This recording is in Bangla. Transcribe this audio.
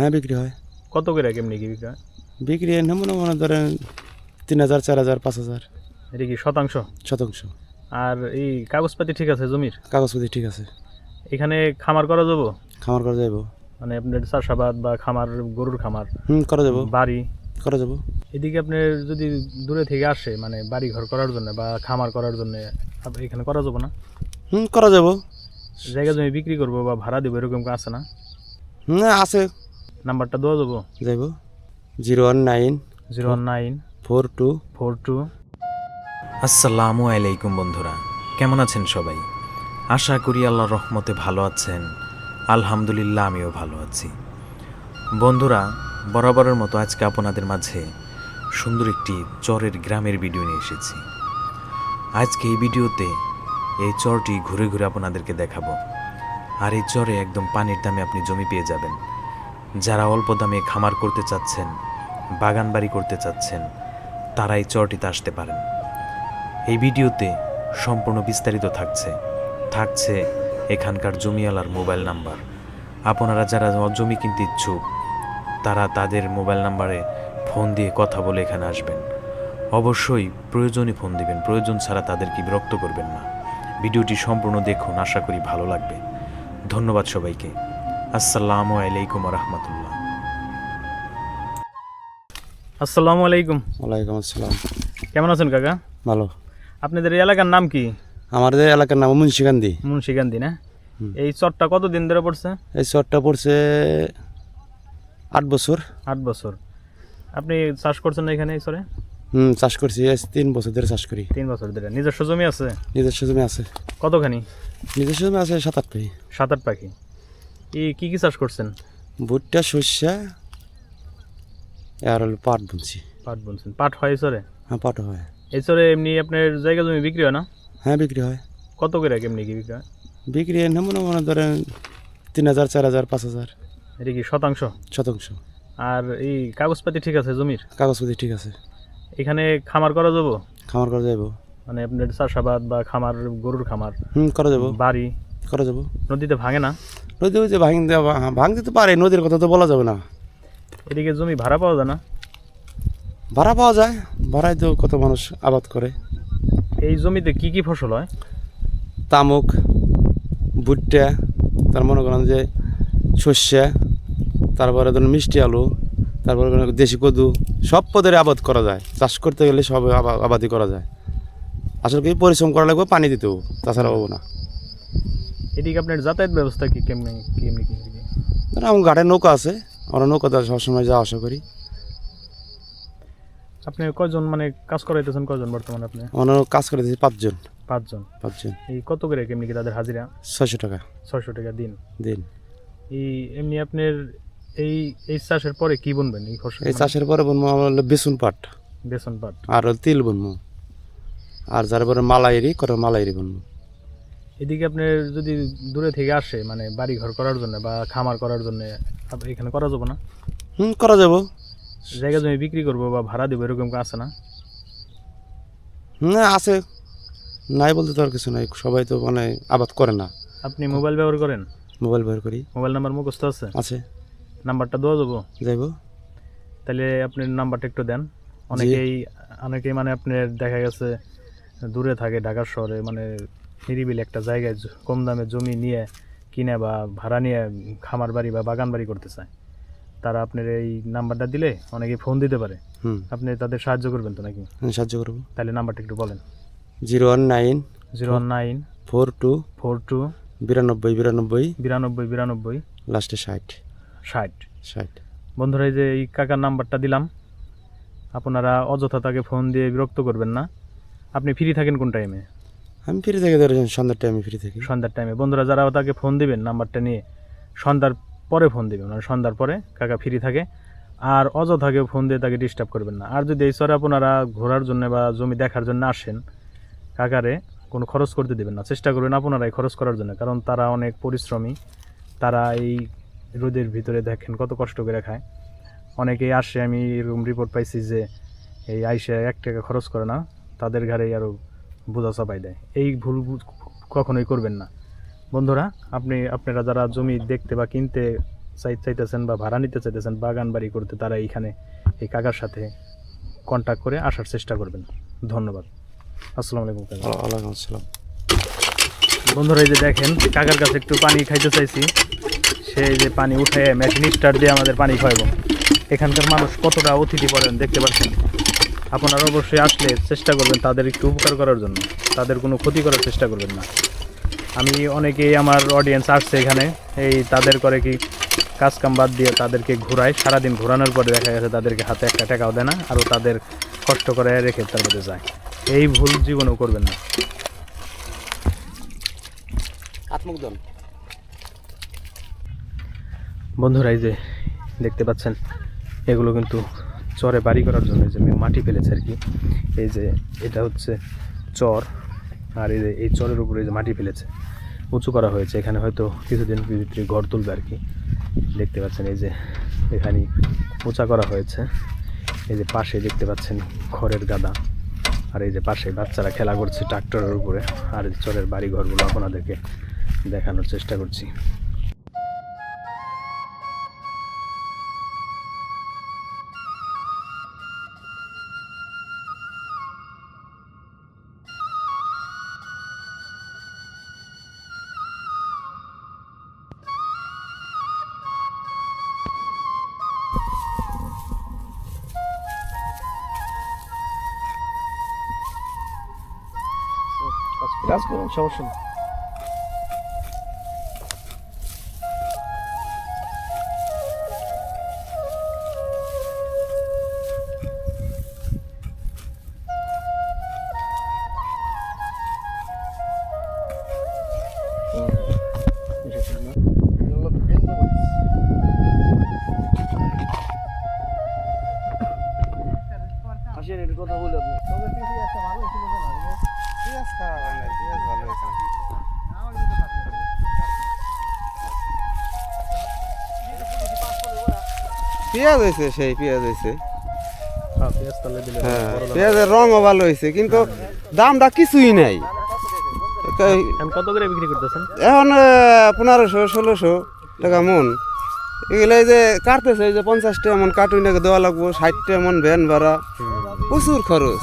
হ্যাঁ বিক্রি হয়। কত করে কেমনি কি বিক্রি হয়? বিক্রি এনে মনে মনে ধরেন তিন হাজার চার হাজার পাঁচ হাজার। এটা কি শতাংশ? শতাংশ। আর এই কাগজপাতি ঠিক আছে জমির? কাগজপাতি ঠিক আছে। এখানে খামার করা যাব? খামার করা যাব। মানে আপনার চাষাবাদ বা খামার গরুর খামার? হুম করা যাব। বাড়ি? করা যাব। এদিকে আপনার যদি দূরে থেকে আসে মানে বাড়ি ঘর করার জন্য বা খামার করার জন্য এখানে করা যাব না? হুম করা যাব। জায়গা জমি বিক্রি করব বা ভাড়া দেবো এরকম আছে না? হুম আছে। নাম্বারটা দেওয়া যাব? যাইব। Zero one nine zero one nine four two four two. আসসালামু আলাইকুম বন্ধুরা কেমন আছেন সবাই? আশা করি আল্লাহর রহমতে ভালো আছেন। আলহামদুলিল্লাহ আমিও ভালো আছি। বন্ধুরা বরাবরের মতো আজকে আপনাদের মাঝে সুন্দর একটি চরের গ্রামের ভিডিও নিয়ে এসেছি। আজকে এই ভিডিওতে এই চরটি ঘুরে ঘুরে আপনাদেরকে দেখাবো। আর এই চরে একদম পানির দামে আপনি জমি পেয়ে যাবেন। যারা অল্প দামে খামার করতে চাচ্ছেন বাগান বাড়ি করতে চাচ্ছেন, তারাই চরটিতে আসতে পারেন। এই ভিডিওতে সম্পূর্ণ বিস্তারিত থাকছে। থাকছে এখানকার জমিওয়ালার মোবাইল নাম্বার। আপনারা যারা জমি কিনতে ইচ্ছুক, তারা তাদের মোবাইল নাম্বারে ফোন দিয়ে কথা বলে এখানে আসবেন। অবশ্যই প্রয়োজনে ফোন দিবেন, প্রয়োজন ছাড়া তাদেরকে বিরক্ত করবেন না। ভিডিওটি সম্পূর্ণ দেখুন, আশা করি ভালো লাগবে। ধন্যবাদ সবাইকে। আসসালামু আলাইকুম রহমতুল্লাহ আসসালামু আলাইকুম। ওয়ালাইকুম আসসালাম। কেমন আছেন কাকা? ভালো। আপনাদের এলাকার নাম কি? আমাদের এলাকার নাম মুন্সিকান্দি মুন্সিগান্ধি না। এই চরটা কতদিন ধরে পড়ছে? এই চরটা পড়ছে আট বছর। আট বছর। আপনি চাষ করছেন না এখানে এই চরে? হুম চাষ করছি। তিন বছর ধরে চাষ করি। তিন বছর ধরে। নিজস্ব জমি আছে? নিজস্ব জমি আছে। কতখানি? নিজস্ব জমি আছে সাত আট পাখি। সাত আট পাখি। কি কি চাষ করছেন? ভুট্টা শস্যা আর হলো পাট বুনছি। পাট বুনছেন। পাট হয় এই হ্যাঁ পাটও হয়। এই চরে এমনি আপনার জায়গা জমি বিক্রি হয় না? হ্যাঁ বিক্রি হয়। কত করে কেমনি কি বিক্রি হয়? বিক্রি এনে মনে মনে ধরেন তিন হাজার চার হাজার পাঁচ হাজার। এটা কি শতাংশ? শতাংশ। আর এই কাগজপাতি ঠিক আছে জমির? কাগজপাতি ঠিক আছে। এখানে খামার করা যাব? খামার করা যাব। মানে আপনার চাষাবাদ বা খামার গরুর খামার? হুম করা যাব। বাড়ি? করা যাব। নদীতে ভাঙে না? নদী ওই যে ভাঙ ভাঙতে তো পারে নদীর কথা তো বলা যাবে না। এদিকে জমি ভাড়া পাওয়া যায় না? ভাড়া পাওয়া যায় ভাড়ায় তো কত মানুষ আবাদ করে। এই জমিতে কি কি ফসল হয়? তামুক ভুট্টা তার মনে করেন যে শস্যা তারপরে ধরুন মিষ্টি আলু তারপরে দেশি কদু সব পদের আবাদ করা যায়। চাষ করতে গেলে সব আবা- আবাদই করা যায়। আসলে কি পরিশ্রম করা লাগবে পানি দিতেও তাছাড়া হব না। এদিকে আপনার যাতায়াত ব্যবস্থা কি কেমনি কেমনি কি? আমার ঘাটে নৌকা আছে। আমরা নৌকাতে সবসময় যাওয়া আসা করি। আপনি কয়জন মানে কাজ করাইতেছেন কয়জন বর্তমানে আপনি? আমরা কাজ করে দিয়েছি পাঁচজন। পাঁচজন। পাঁচজন। এই কত করে কেমনি কি তাদের হাজিরা? ছয়শো টাকা। ছয়শো টাকা দিন। দিন। এই এমনি আপনার এই এই চাষের পরে কি বুনবেন? এই ফসল এই চাষের পরে বনবো আমার হলো বেসন পাট। বেসন পাট। আর তিল বনবো। আর যার পরে মালাইরি করে মালাইরি বনবো। এদিকে আপনার যদি দূরে থেকে আসে মানে বাড়ি ঘর করার জন্য বা খামার করার জন্য এখানে করা যাব না? হুম করা যাব। জায়গা জমি বিক্রি করব বা ভাড়া দেবো এরকম আছে না? হুম আছে। নাই বলতে তো আর কিছু নাই। সবাই তো মানে আবাদ করে না। আপনি মোবাইল ব্যবহার করেন? মোবাইল ব্যবহার করি। মোবাইল নাম্বার মুখস্থ আছে? আছে। নাম্বারটা দেওয়া যাব? যাইব। তাহলে আপনি নাম্বারটা একটু দেন। অনেকেই অনেকেই মানে আপনার দেখা গেছে দূরে থাকে ঢাকার শহরে মানে নিরিবিলি একটা জায়গায় কম দামে জমি নিয়ে কিনে বা ভাড়া নিয়ে খামার বাড়ি বা বাগান বাড়ি করতে চায়। তারা আপনার এই নাম্বারটা দিলে অনেকে ফোন দিতে পারে। আপনি তাদের সাহায্য করবেন তো নাকি? সাহায্য করব। তাহলে নাম্বারটা একটু বলেন। Zero one nine zero one nine four two four two বিরানব্বই বিরানব্বই বিরানব্বই বিরানব্বই লাস্টে ষাট। ষাট। ষাট। বন্ধুরা এই যে এই কাকার নাম্বারটা দিলাম। আপনারা অযথা তাকে ফোন দিয়ে বিরক্ত করবেন না। আপনি ফ্রি থাকেন কোন টাইমে আমি ফ্রি থেকে ধরেছেন সন্ধ্যার টাইমে ফ্রি থাকি। সন্ধ্যার টাইমে বন্ধুরা, যারা তাকে ফোন দিবেন নাম্বারটা নিয়ে সন্ধ্যার পরে ফোন দিবেন মানে সন্ধ্যার পরে কাকা ফ্রি থাকে। আর অযথাকে ফোন দিয়ে তাকে ডিস্টার্ব করবেন না। আর যদি এই সরে আপনারা ঘোরার জন্য বা জমি দেখার জন্য আসেন, কাকারে কোনো খরচ করতে দেবেন না। চেষ্টা করবেন আপনারাই খরচ করার জন্য, কারণ তারা অনেক পরিশ্রমী। তারা এই রোদের ভিতরে দেখেন কত কষ্ট করে খায়। অনেকেই আসে, আমি এরকম রিপোর্ট পাইছি যে, এই আইসে এক টাকা খরচ করে না। তাদের ঘাড়েই আরও বোঝা চাপাই দেয়। এই ভুল কখনোই করবেন না। বন্ধুরা আপনি আপনারা যারা জমি দেখতে বা কিনতে চাই চাইতেছেন বা ভাড়া নিতে চাইতেছেন বাগান বাড়ি করতে তারা এইখানে এই কাকার সাথে কন্ট্যাক্ট করে আসার চেষ্টা করবেন। ধন্যবাদ। আসসালামু আলাইকুম ওয়ালাইকুম আসসালাম। বন্ধুরা এই যে দেখেন কাকার কাছে একটু পানি খাইতে চাইছি। সেই যে পানি উঠে মেশিন স্টার্ট দিয়ে আমাদের পানি খাওয়াবো এখানকার মানুষ কতটা অতিথি পড়েন দেখতে পাচ্ছেন? আপনারা অবশ্যই আসলে চেষ্টা করবেন তাদের একটু উপকার করার জন্য। তাদের কোনো ক্ষতি করার চেষ্টা করবেন না। আমি অনেকেই আমার অডিয়েন্স আসছে এখানে এই তাদের করে কি কাজ কাম বাদ দিয়ে তাদেরকে ঘোরায় সারাদিন ঘোরানোর পরে দেখা গেছে তাদেরকে হাতে একটা টাকাও দেয় না আরও তাদের কষ্ট করে রেখে তার মধ্যে যায়। এই ভুল জীবনও করবেন না। আত্মুগ্ধন বন্ধুরা এই যে দেখতে পাচ্ছেন এগুলো কিন্তু চরে বাড়ি করার জন্য যে মাটি ফেলেছে আর কি। এই যে এটা হচ্ছে চর, আর এই যে এই চরের উপরে যে মাটি ফেলেছে। উঁচু করা হয়েছে। এখানে হয়তো কিছুদিন ভিতরে ঘর তুলবে আর কি। দেখতে পাচ্ছেন এই যে এখানে উঁচা করা হয়েছে। এই যে পাশে দেখতে পাচ্ছেন খড়ের গাদা। আর এই যে পাশে বাচ্চারা খেলা করছে ট্রাক্টরের উপরে। আর চরের বাড়ি ঘরগুলো আপনাদেরকে দেখানোর চেষ্টা করছি। কাজ করুন সমস্যা নেই। পেঁয়াজ হয়েছে সেই পেঁয়াজ হয়েছে। হ্যাঁ হ্যাঁ। পেঁয়াজের রঙও ভালো হয়েছে কিন্তু দামটা কিছুই নাই। কত করে বিক্রি করতেছেন? এখন পনেরোশো ষোলোশো টাকা মন। এগুলো এই যে কাটতেছে এই যে পঞ্চাশটা এমন কার্টুন দেওয়া লাগবো ষাটটা এমন ভ্যান ভাড়া। প্রচুর খরচ।